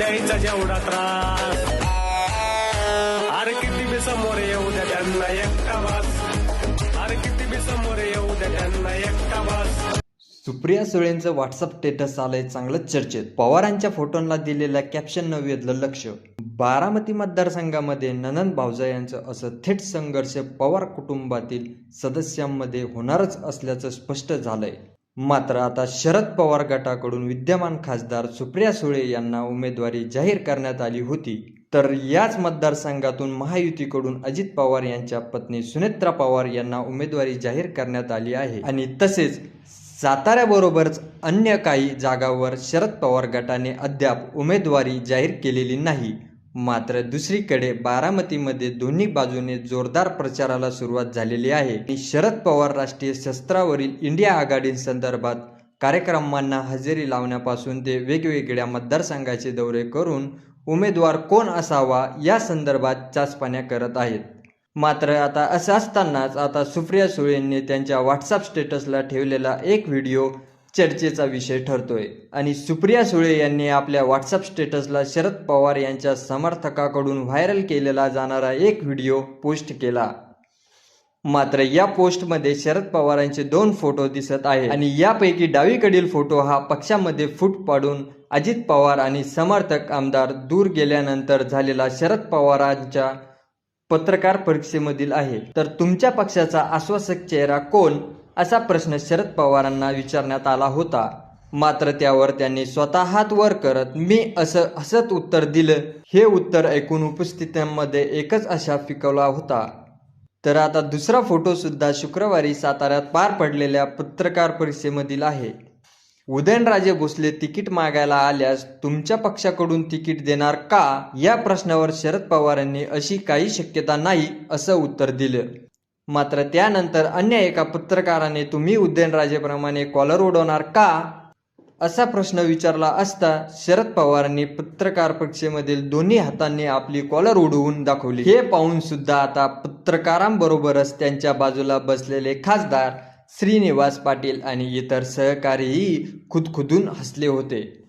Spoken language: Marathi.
द्यायचा जेवढा त्रास. अरे किती बी समोर येऊ द्या त्यांना एकटा वास. अरे किती बी समोर येऊ द्या त्यांना एकटा वास. सुप्रिया सुळेंचं व्हॉट्सअप स्टेटस आलंय चांगलंच चर्चेत. पवारांच्या फोटोंना दिलेल्या कॅप्शननं वेधलं लक्ष. बारामती मतदारसंघामध्ये ननंद भावजा यांचं असं थेट संघर्ष पवार कुटुंबातील सदस्यांमध्ये होणारच असल्याचं स्पष्ट झालंय. मात्र आता शरद पवार गटाकडून विद्यमान खासदार सुप्रिया सुळे यांना उमेदवारी जाहीर करण्यात आली होती. तर याच मतदारसंघातून महायुतीकडून अजित पवार यांच्या पत्नी सुनेत्रा पवार यांना उमेदवारी जाहीर करण्यात आली आहे. आणि तसेच साताऱ्याबरोबरच अन्य काही जागावर शरद पवार गटाने अद्याप उमेदवारी जाहीर केलेली नाही. मात्र दुसरीकडे बारामतीमध्ये दोन्ही बाजूने जोरदार प्रचाराला सुरुवात झालेली आहे. आणि शरद पवार राष्ट्रीय शस्त्रावरील इंडिया आघाडी संदर्भात कार्यक्रमांना हजेरी लावण्यापासून ते वेगवेगळ्या मतदारसंघाचे दौरे करून उमेदवार कोण असावा या संदर्भात चाचपण्या करत आहेत. मात्र आता असं असतानाच आता सुप्रिया सुळेंनी त्यांच्या व्हॉट्सअप स्टेटसला ठेवलेला एक व्हिडिओ चर्चेचा विषय ठरतोय. आणि सुप्रिया सुळे यांनी आपल्या व्हॉट्सअप स्टेटसला शरद पवार यांच्या समर्थकाकडून व्हायरल केलेला जाणारा एक व्हिडिओ पोस्ट केला. मात्र या पोस्टमध्ये शरद पवारांचे दोन फोटो दिसत आहेत. आणि यापैकी डावीकडील फोटो हा पक्षामध्ये फूट पाडून अजित पवार आणि समर्थक आमदार दूर गेल्यानंतर झालेला शरद पवारांच्या पत्रकार परीक्षेमधील आहे. तर तुमच्या पक्षाचा आश्वासक चेहरा कोण? असा प्रश्न शरद पवारांना विचारण्यात आला होता. मात्र त्यावर त्यांनी स्वतः हात वर करत मी असं हसत उत्तर दिलं. हे उत्तर ऐकून उपस्थितांमध्ये एकच आशा फिकवला होता. तर आता दुसरा फोटो सुद्धा शुक्रवारी साताऱ्यात पार पडलेल्या पत्रकार परिषदेमधील आहे. उदयनराजे भोसले तिकीट मागायला आल्यास तुमच्या पक्षाकडून तिकीट देणार का? या प्रश्नावर शरद पवारांनी अशी काही शक्यता नाही असं उत्तर दिलं. मात्र त्यानंतर अन्य एका पत्रकाराने तुम्ही उदयनराजेप्रमाणे कॉलर उडवणार का? असा प्रश्न विचारला असता शरद पवारांनी पत्रकार पक्षेमधील दोन्ही हातांनी आपली कॉलर उडवून दाखवली. हे पाहून सुद्धा आता पत्रकारांबरोबरच त्यांच्या बाजूला बसलेले खासदार श्रीनिवास पाटील आणि इतर सहकारीही खुदखुदून हसले होते.